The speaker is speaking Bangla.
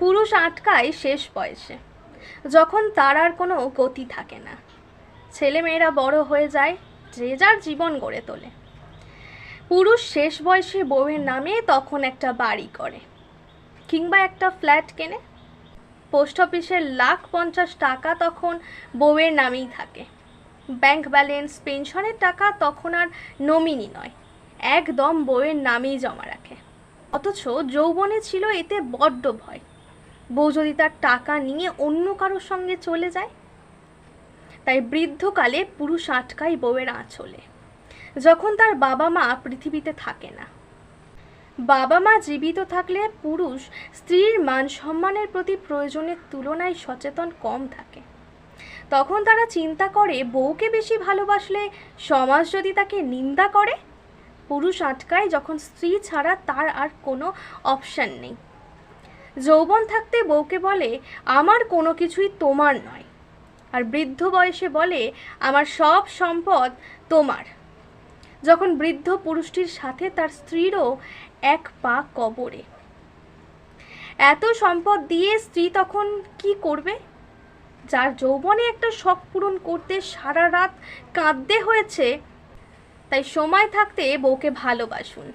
পুরুষ আটকায় শেষ বয়সে। যখন তার আর কোনো গতি থাকে না। ছেলেমেয়েরা বড় হয়ে যায়, যে যার জীবন গড়ে তোলে। পুরুষ শেষ বয়সে বউয়ের নামে তখন একটা বাড়ি করে, কিংবা একটা ফ্ল্যাট কেনে। পোস্ট অফিসের লাখ পঞ্চাশ টাকা তখন বউয়ের নামেই থাকে। ব্যাংক ব্যালেন্স, পেনশনের টাকা তখন আর নমিনি নয়, একদম বউয়ের নামেই জমা রাখে। অথচ যৌবনে ছিল এতে বড্ড ভয়। বউ যদি তার টাকা নিয়ে অন্য কারোর সঙ্গে চলে যায়? তাই বৃদ্ধকালে পুরুষ আটকাই বউয়ের আঁচলে। যখন তার বাবা মা পৃথিবীতে থাকে না। বাবা মা জীবিত থাকলে পুরুষ স্ত্রীর মান সম্মানের প্রতি প্রয়োজনের তুলনায় সচেতন কম থাকে। তখন তারা চিন্তা করে, বউকে বেশি ভালোবাসলে সমাজ যদি তাকে নিন্দা করে? পুরুষ আটকায় যখন স্ত্রী ছাড়া তার আর কোনো অপশান নেই। যৌবন থাকতে বউকে বলে, আমার কোনো কিছুই তোমার নয়। আর বৃদ্ধ বয়সে বলে, আমার সব সম্পদ তোমার। যখন বৃদ্ধ পুরুষটির সাথে তার স্ত্রীরও এক পা কবরে। এত সম্পদ দিয়ে স্ত্রী তখন কি করবে? যার যৌবনে একটা শখ পূরণ করতে সারা রাত কাঁদতে হয়েছে, তাই সময় থাকতে বউকে ভালোবাসুন।